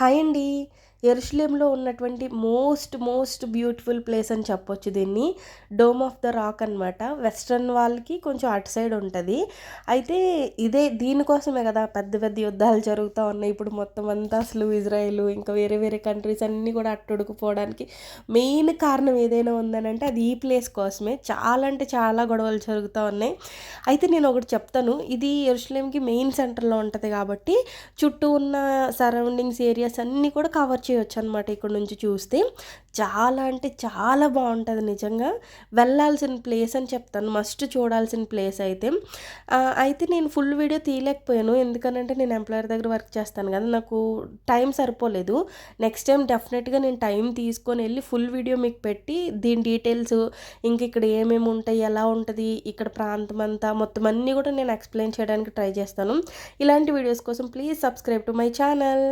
Hi అండి. ఎరుషులేంలో ఉన్నటువంటి most most beautiful place అని చెప్పొచ్చు దీన్ని. డోమ్ ఆఫ్ ద రాక్ అనమాట వెస్ట్రన్ వాళ్ళకి కొంచెం అటు సైడ్ ఉంటుంది. అయితే ఇదే దీనికోసమే కదా పెద్ద పెద్ద యుద్ధాలు జరుగుతూ ఉన్నాయి. ఇప్పుడు మొత్తం అంతా అసలు ఇజ్రాయెల్ ఇంకా వేరే వేరే కంట్రీస్ అన్నీ కూడా అట్టుడుకుపోవడానికి మెయిన్ కారణం ఏదైనా ఉందనంటే అది ఈ ప్లేస్ కోసమే. చాలా అంటే చాలా గొడవలు జరుగుతూ ఉన్నాయి. అయితే నేను ఒకటి చెప్తాను. ఇది ఎరుషులేంకి మెయిన్ సెంటర్లో ఉంటుంది కాబట్టి చుట్టూ ఉన్న సరౌండింగ్స్ ఏరియాస్ అన్నీ కూడా కవర్ చేయొచ్చు అనమాట ఇక్కడ నుంచి చూస్తే. చాలా అంటే చాలా బాగుంటుంది నిజంగా. వెళ్ళాల్సిన ప్లేస్ అని చెప్తాను. మస్ట్ చూడాల్సిన ప్లేస్ అయితే. అయితే నేను ఫుల్ వీడియో తీయలేకపోయాను. ఎందుకనంటే నేను ఎంప్లాయర్ దగ్గర వర్క్ చేస్తాను కదా. నాకు టైం సరిపోలేదు. నెక్స్ట్ టైం డెఫినెట్గా నేను టైం తీసుకొని వెళ్ళి ఫుల్ వీడియో మీకు పెట్టి దీని డీటెయిల్స్ ఇంక ఇక్కడ ఏమేమి ఉంటాయి ఎలా ఉంటుంది ఇక్కడ ప్రాంతం అంతా మొత్తం అన్నీ కూడా నేను ఎక్స్ప్లెయిన్ చేయడానికి ట్రై చేస్తాను. ఇలాంటి వీడియోస్ కోసం please subscribe to my channel.